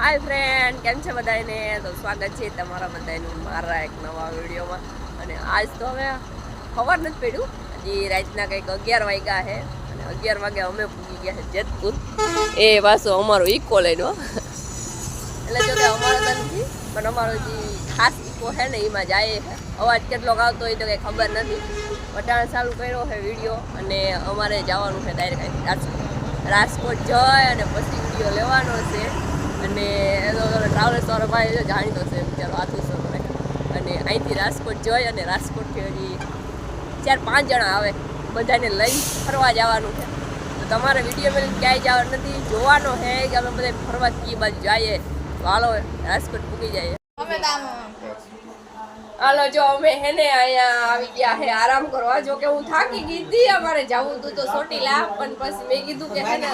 હાય friend કેમ છે બધાને તો સ્વાગત છે તમારા બધાનું મારા એક નવા વિડીયોમાં. અને આજ તો હવે ખબર નથી પડ્યું. હજી રાતના કંઈક અગિયાર વાગ્યા છે. અને અગિયાર વાગે અમે પૂગી ગયા છે જેતપુર. એ પાછો અમારો ઇકો લઈનો એટલે જો કે અમારો તો નથી, પણ અમારો જે ખાસ ઇકો છે ને, એમાં જાય છે. અવાજ કેટલોક આવતો હોય તો કંઈ ખબર નથી. વટાણ ચાલુ કર્યો છે વીડિયો, અને અમારે જવાનું છે ડાયરેક્ટ રાજકોટ. રાજકોટ જઈ અને પછી વીડિયો લેવાનો છે. અને એનો ટ્રાવેલ્સ વાળો ભાઈ જો જાણીતો છે બિચારો આથું સર અને અહીંથી રાજકોટ જોઈ અને રાજકોટથી હજી ચાર પાંચ જણા આવે. બધાને લઈ ફરવા જવાનું છે. તો તમારે વીડિયો મેં ક્યાંય જવાનું નથી. જોવાનો છે કે અમે બધા ફરવા કઈ બાજુ જઈએ. વાલો રાજકોટ પૂકી જઈએ. હાલો જો અમે હે ને અહીંયા આવી ગયા હે આરામ કરવા. જો કે હું થાકી ગઈ હતી અમારે જવું હતું તો સોટીલા પણ પછી મેં કીધું કે હે ને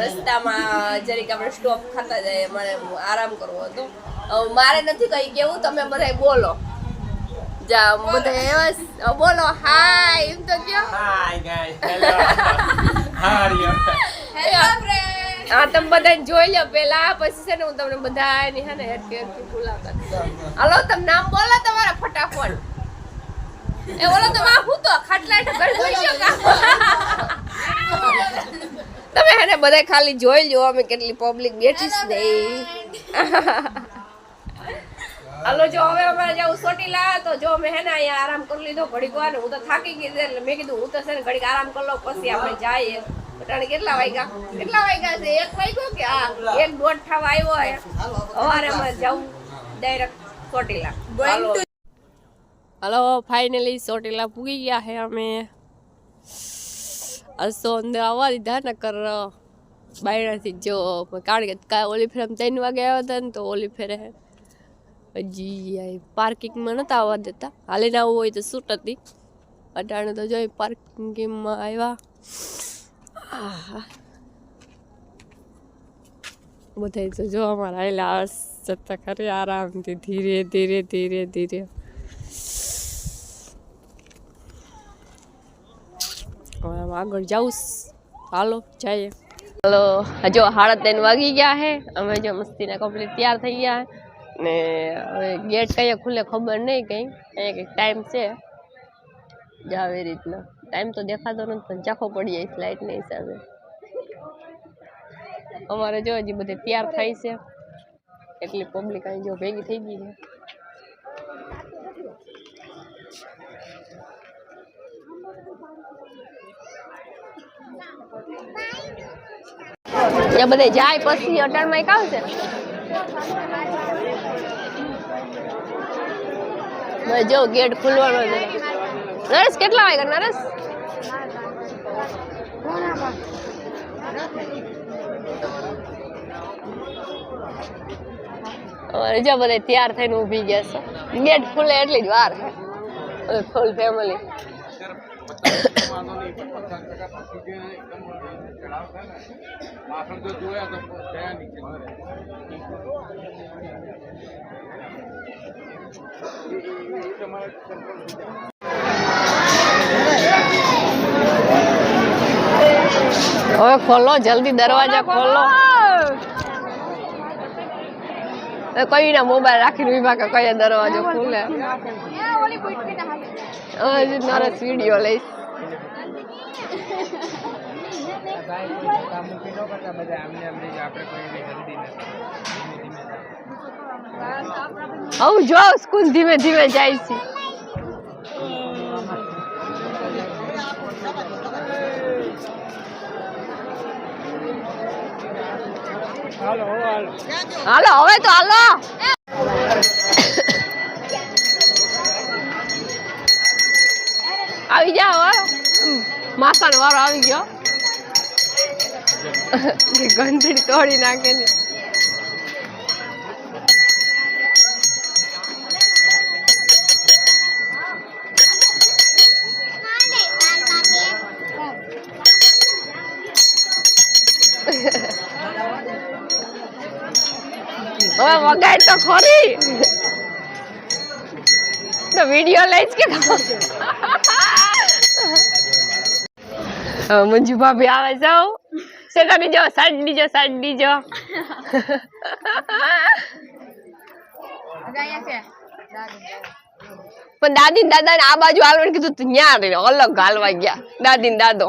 રસ્તામાં જરીક આપણે સ્ટોપ ખાતા જાય મારે આરામ કરવો હતો. મારે નથી કઈ કેવું તમે બધા બોલો. જા બધા બોલો હાય એમ તો કયો. Hi guys, hello you? હા, તમે બધાને જોઈ લો પેલા પછી છે ને હું તમને બધાની હે ને હેરકી હેરકી મુલાકાત. હાલો, તમે નામ બોલો તમારા ફટાફટ. એ બોલો તમે આ હું તો ખાટલા ઘર જોઈ લો તમે હે ને બધા ખાલી જોઈ લો અમે કેટલી પબ્લિક બેઠી છે હાલો, જો હવે અમારે જવું સોટીલા તો જો અમે હે ને અહીંયા આરામ કરી લીધો, ઘડીક વાર હું તો થાકી ગઈ હતી, એટલે મેં કીધું હું તો છે ને ઘડીક આરામ કરી લઉં, પછી આપણે જઈએ. અટાણે કેટલા વાગ્યા? કેટલા વાગ્યા છે? એક વાગ્યો કે? હા, એક દોઢ થવા આવ્યો હે સવારે અમે જવું direct Chotila hello. Finally Chotila પૂગી ગયા હે અમે. આજ તો અંદર આવવા દીધા ને કર, બાયણાથી જો, કારણ કે કાંઈ ઓલી ફેર અમે ત્રણ વાગે આવ્યા હતા ને, તો ઓલી ફેરે હજી પાર્કિંગમાં નતા આવવા દેતા. હાલીને આવવું હોય તો છૂટ હતી અટાણે તો જોઈ પાર્કિંગમાં આવ્યા આહા. બધાય તો જો અમારા આયલા આળસ જતા ખરી આરામથી ધીરે ધીરે ધીરે ધીરે. હવે આમ આગળ જાઉં હાલો, જઈએ. હાલો. જો સાડા ત્રણ વાગી ગયા હે. અમે જો મસ્તીના કમ્પ્લીટ તૈયાર થઈ ગયા હે. ને હવે ગેટ કઈ ખુલે ખબર નહીં કંઈ. અહીંયા કંઈક ટાઈમ છે. જાવ એ રીતના. ટાઈમ તો દેખાતો નથી, પણ ચાખો પડી જાય ફ્લાઇટના હિસાબે. અમારે જો હજી બધે તૈયાર થાય છે. એટલી પબ્લિક અહીં જો ભેગી થઈ ગઈ છે. ત્યાં બધે જાય પછી અટાણમાં એક આવશે. જો ગેટ ખુલવાનો છે. નરેશ, કેટલા વાગ્યા નરેશ? રજા બધા તૈયાર થઈને ઊભી ગયા છે. ગેટ ખુલે એટલી જ વાર છે. ફૂલ ફેમિલી હવે ખોલો જલ્દી દરવાજા ખોલો કઈ ના મોબાઈલ રાખીને વિભાગ કઈ દરવાજો ખુલે. હજી નરસ વીડિયો લઈશ. હું જો સ્કૂલ ધીમે ધીમે જાય છે. હાલો, હવે તો હાલો. આવી જાઓ, હો. વારો આવી ગયો. ગંધડી તોડી નાખેલી. હવે વગાડ તો ખરી. તો વીડિયો લઈશ કે મંજુ ભાભી આવે જાઓ સેટા દીજો સાઈડ દીજો સાઈડ બીજો પણ દાદી ને દાદા ને આ બાજુ આવવાનું કીધું ત્યાં રહીને અલગ હાલવા ગયા દાદી ને દાદો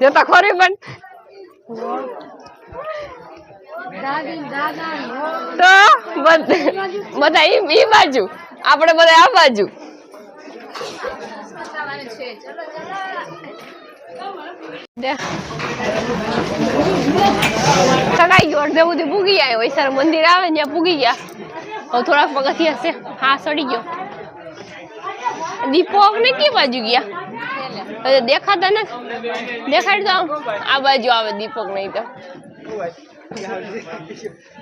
જોતા ખોરી પણ તો બધ- એ બાજુ આપણે બધા આ બાજુ દે. સગાઈ ગયો અડધે સુધી પૂગી ગયા વૈસાર મંદિર આવે ને ત્યાં પૂગી ગયા. હવે થોડાક પગથિયા હશે. હા, સડી ગયો. દીપો ને કઈ બાજુ ગયા? દેખાતા નથી. દેખાડ તો આ બાજુ આવે દીપક નહીં તો.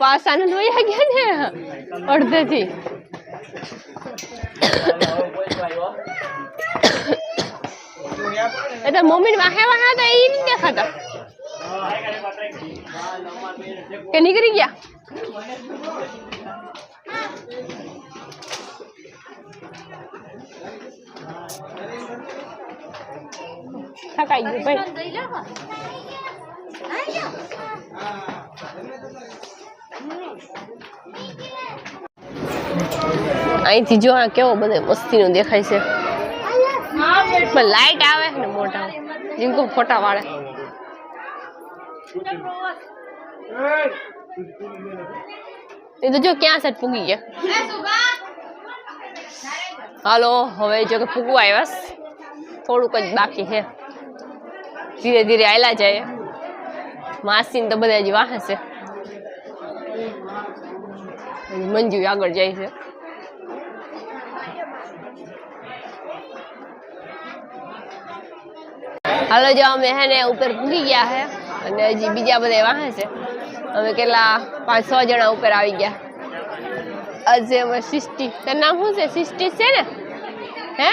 પાસ આનંદ ગયા ને? અડધેથી. એ તો મમ્મી વાહે વાહે હતા એ નહીં દેખાતા કે નીકળી ગયા થકાઈ ગયું ભાઈ અહીંથી જો આ કેવો બધો મસ્તીનો દેખાય છે પણ લાઈટ આવે ને મોટા જીંકો ફોટા વાળે. એ તો જો ક્યાં સેટ પૂગી ગયા? હાલો, હવે જો કે પૂગવા આવ્યા થોડુંક જ બાકી છે. ધીરે ધીરે આયલા જાય. માસી તો બધા જ વાહે છે. મંજુ આગળ જાય છે. હાલો જો અમે હે ને ઉપર પૂગી ગયા છે અને હજી બીજા બધા વાહે છે. અમે કેટલા પાંચ છ જણા ઉપર આવી ગયા. આજે અમે સિસ્ટી, તારું નામ શું છે? સિસ્ટી છે ને? હે?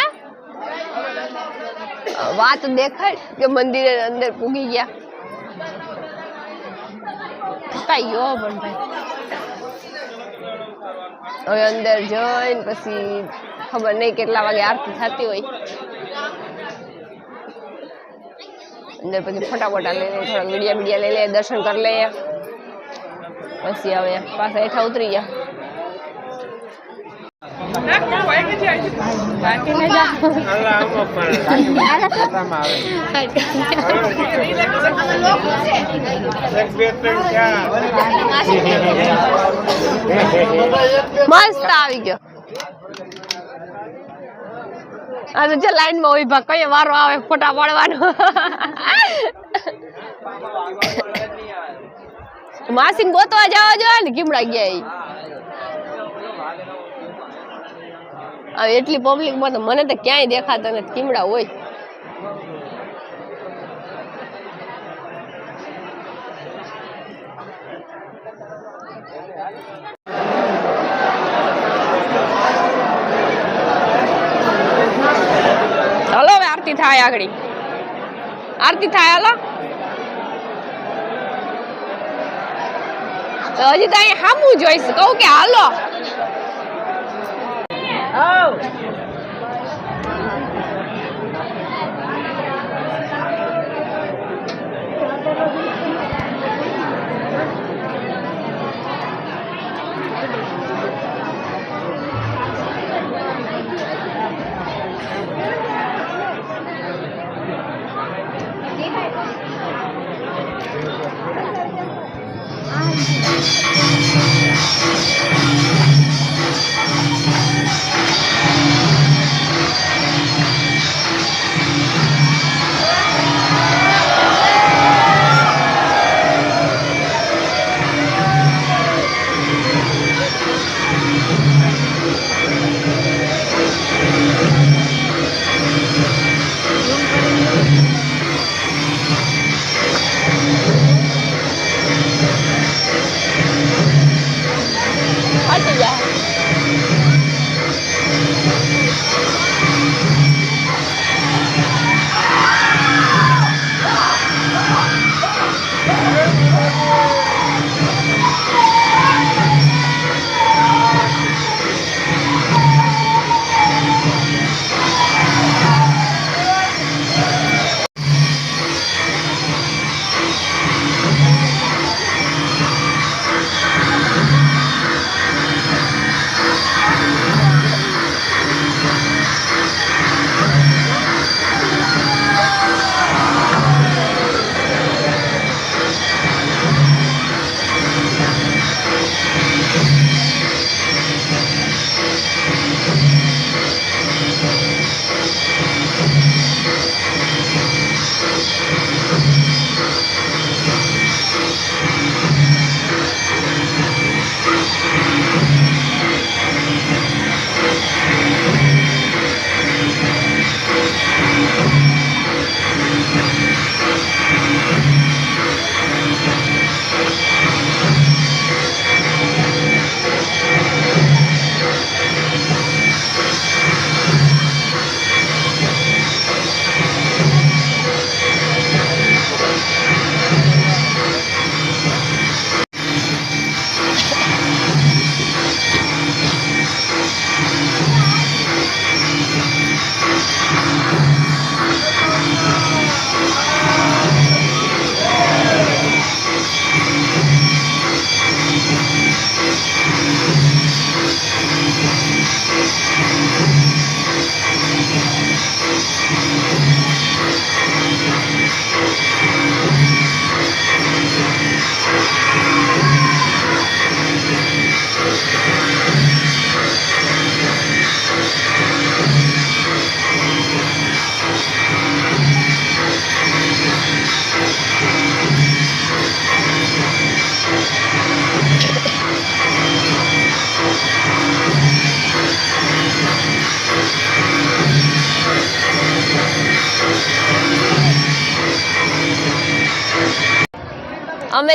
વાત દેખાય કે મંદિરે અંદર પૂગી ગયા. થકાઈ ગયો પણ ભાઈ? હવે અંદર જઈને પછી ખબર નહીં કેટલા વાગે આરતી થતી હોય. અંદર પછી ફટાફટા લઈ લઈએ થોડા મીડિયા મીડિયા લઈ લઈએ દર્શન કરી લઈએ પછી હવે પાછા હેઠા ઉતરી ગયા. મસ્ત આવી ગયો. આ તો જે લાઈનમાં ઊભા કઈ વારો આવે, ફોટા પાડવાનો. માસી ગોતવા જવા જોઈએ ને કીમડા ગયા એટલી પબ્લિકમાં તો મને તો ક્યાંય દેખાતા નથી કીમડા હોય હાલો હવે આરતી થાય આગળ. આરતી થાય હાલો. હજી તો અહીંયા હામું જોઈશ કહું કે હાલો.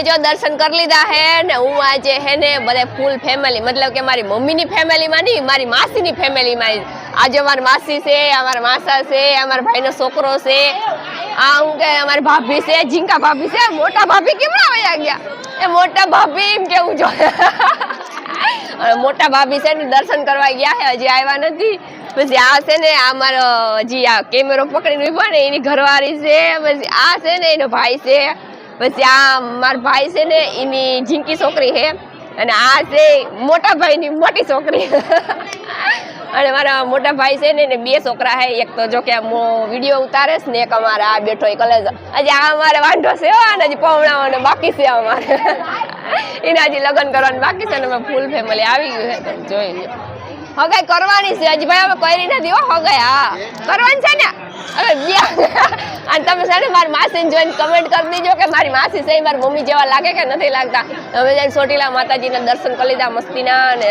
જો દર્શન કરી લીધા હે ને હું આજે હે ને બધે ફૂલ ફેમિલી મતલબ કે મારી મમ્મીની ફેમિલીમાં નહીં, મારી માસીની ફેમિલીમાં આજે અમારી માસી છે, અમારા માસા છે, અમારા ભાઈનો છોકરો છે, આ હું કે અમારી ભાભી છે, ઝીંકા ભાભી છે મોટા ભાભી કેમના વયા ગયા? એ મોટા ભાભી એમ કેવું જોઈએ મોટા ભાભી છે ને દર્શન કરવા ગયા છે હજી આવ્યા નથી. પછી આ છે ને આ મારો હજી આ કેમેરો પકડીને ઊભા ને, એની ઘરવાળી છે, પછી આ છે ને એનો ભાઈ છે. પછી આ મારા ભાઈ છે ને, એની ઝીંકી છોકરી છે. અને આ છે મોટા ભાઈની મોટી છોકરી. અને મારા મોટા ભાઈ છે ને બે છોકરા છે. એક તો જો કે વીડિયો ઉતારે ને, એક અમારે આ બેઠો એ કલેજ હજી આ અમારે વાંઢો છે અને હજી પવણાવાનો બાકી છે અમારે. એને હજી લગ્ન કરવાનું બાકી છે ને, અમે ફૂલ ફેમિલી આવી ગયું છે. જોઈ લો હગાઈ કરવાની છે. હજી ભાઈ અમે કરી નથી હો, હગાઈ. હા. કરવાની છે ને? હવે બ્યા અને તમે છે ને મારી માસીને જોઈને કમેન્ટ કરી દીજો કે મારી માસી છે મારી મમ્મી જેવા લાગે કે નથી લાગતા. અમે જઈને ચોટીલા માતાજીના દર્શન કરી લીધા મસ્તીના અને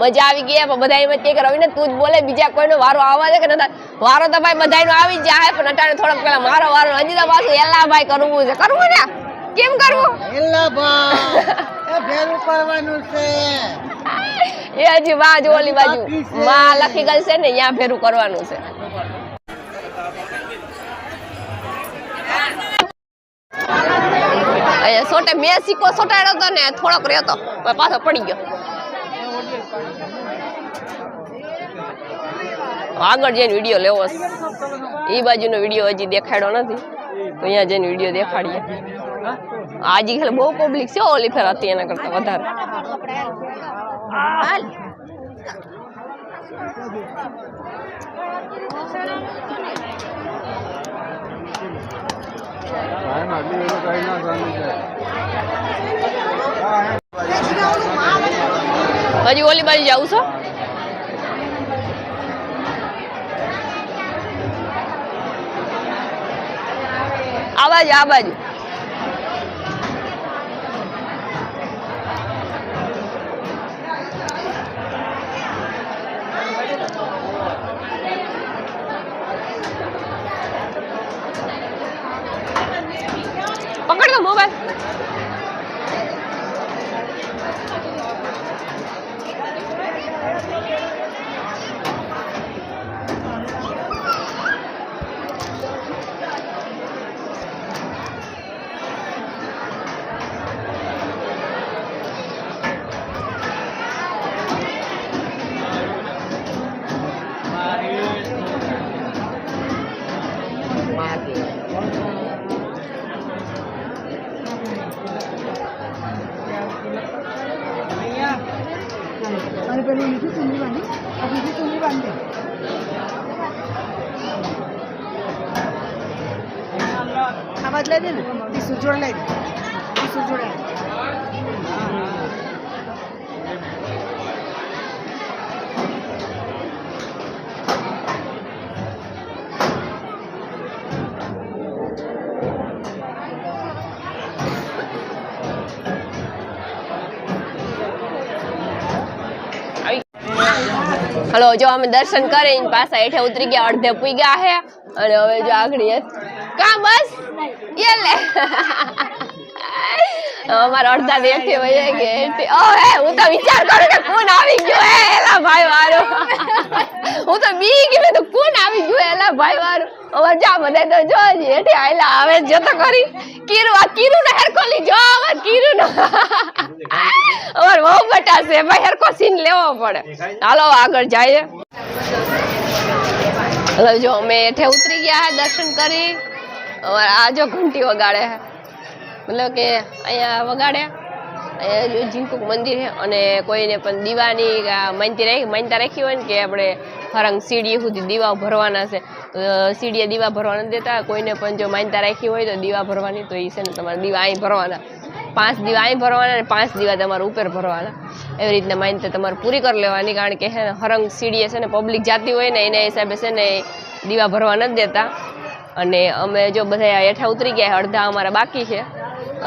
મજા આવી ગઈ પણ બધા એમ જ કે રવિને તું જ બોલે બીજા કોઈનો વારો આવવા દે કે નતા. વારો તો ભાઈ બધાનો આવી જ જાય પણ અટાણે થોડોક પેલા મારો વારો હજી તો પાછું એલા ભાઈ કરવું છે. કરવું ને? કેમ કરવું? એલા ભાઈ એ ભેરું કરવાનું છે. એ હજી વાજ ઓલી બાજુ. માં લખી ગઈ છે ને ત્યાં ફેરું કરવાનું છે. અહીંયા સોટે મેં સિક્કો સોટાડ્યો હતો ને થોડોક રહ્યો હતો પછી પાછો પડી ગયો. આગળ જઈને વીડિયો લેવો છે. એ બાજુનો વીડિયો હજી દેખાડ્યો નથી. તો અહીંયા જઈને વીડિયો દેખાડીએ. આજે ખાલી બહુ પબ્લિક છે, ઓલી ફેર હતી એના કરતા વધારે. હાલ. હજી ઓલી બાજુ જાઉં છો? આ બાજુ આ બાજુ પકડ દો મોબાઈલ અને પેલી બીજી ચૂંટણી બાંધી આ બીજી ચૂંટણી બાંધે આ બદલાઈ દે ને તીસું જોડ લઈ હલો, જો અમે દર્શન કરીને પાછા હેઠે ઉતરી ગયા, અડધે પૂઈ ગયા હે. અને હવે જો આગળ કા બસ? એ લે. અમારા અડધા દેખે વહી કે હેઠે ઓ હે હું તો વિચાર કરું કે કોણ આવી ગયો હે એલા ભાઈ વારો હું તો બી કે મેં તો કોણ આવી ગયો એલા ભાઈ વારો અમાર જા બધા તો જો હજી હેઠે આયલા આવે જ જો તો કરી કીરું આ કીરું ને હેરકો લી જો અમાર કીરું નો અમાર બહુ બટા છે ભાઈ હેરકો સીન લેવો પડે હાલો આગળ જાય હલો જો અમે હેઠે ઉતરી ગયા હે દર્શન કરી અમારે આ જો ઘંટી વગાડે હે મતલબ કે અહીંયા વગાડે. અહીંયા જો ઝીંકુક મંદિર છે અને કોઈને પણ દીવાની માનતી રાખી, માનતા રાખી હોય ને કે આપણે ફરંગ સીડી સુધી દીવા ભરવાના છે. સીડીએ દીવા ભરવા નથી દેતા, કોઈને પણ જો માનતા રાખી હોય તો દીવા ભરવાની તો એ છે ને તમારે દીવા અહીં ભરવાના. પાંચ દીવા અહીં ભરવાના અને પાંચ દીવા તમારે ઉપર ભરવાના. એવી રીતના માનતા તમારે પૂરી કરી લેવાની, કારણ કે હે ને હરંગ સીડીએ છે ને પબ્લિક જાતી હોય ને એના હિસાબે છે ને દીવા ભરવા નથી દેતા. અને અમે જો બધા હેઠા ઉતરી ગયા, અડધા અમારા બાકી છે.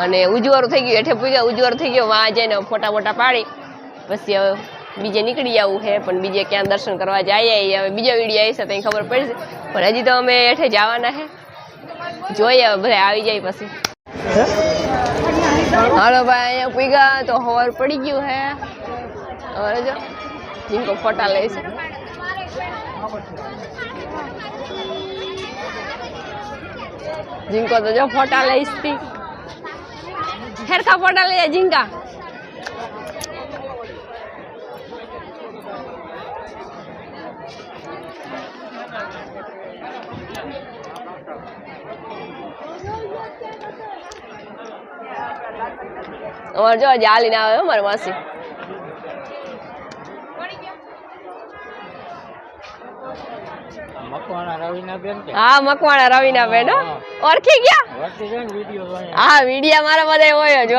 અને ઉજવારું થઈ ગયું. એઠે પૂગ્યા ઉજવારું થઈ ગયું. વાં જઈને ફોટા મોટા પાડી. પછી હવે બીજે નીકળી જવું છે પણ બીજે ક્યાં દર્શન કરવા જાય હવે બીજા વીડિયો આવી છે ત્યાં ખબર પડશે. પણ હજી તો અમે હેઠે જવાના છે જોઈએ હવે બધા આવી જાય પછી. હાલો ભાઈ, અહીંયા પીગા તો હવાર પડી ગયું હે. હવે જો, જીંકો ફોટા લે છે. જીંકો તો જો ફોટા લઈશ તી. હેરખા ફોટા લઈએ જીંકા અમારે જો આજે હાલીને આવે મારી માસી મકવાણા રવિના બેન કે હા મકવાણા રવિના બેન હો. ઓળખી ગયા? હા વિડિયા મારા બધા હોય જ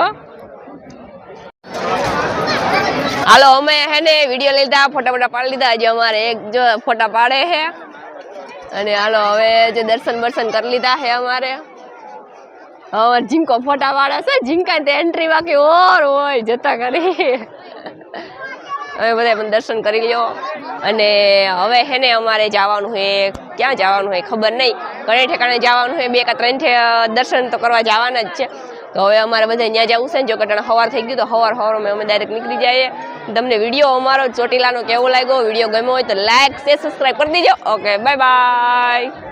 હાલો અમે હે ને વીડિયો લીધા ફોટા ફોટા પાડી લીધા હજી અમારે એક જો ફોટા પાડે છે અને હાલો હવે જે દર્શન બર્શન કરી લીધા છે અમારે. હવે ઝીંકો ફોટા પાડે છે. ઝીંકા તે એન્ટ્રી બાકી ઓર હોય જતા કરી. હવે બધા પણ દર્શન કરી લ્યો. અને હવે હે ને અમારે જવાનું છે ક્યાં જવાનું હોય ખબર નહીં ઘણે ઠેકાણે જવાનું છે બે કા ત્રણ દર્શન તો કરવા જવાના જ છે. તો હવે અમારે બધા ત્યાં જવું છે ને, જો કટાણે સવાર થઈ ગયું તો સવાર સવારમાં અમે ડાયરેક્ટ નીકળી જઈએ. તમને વીડિયો અમારો ચોટીલાનો કેવો લાગ્યો, વીડિયો ગમ્યો હોય તો લાઈક શેર સબસ્ક્રાઈબ કરી દીજો. Okay bye bye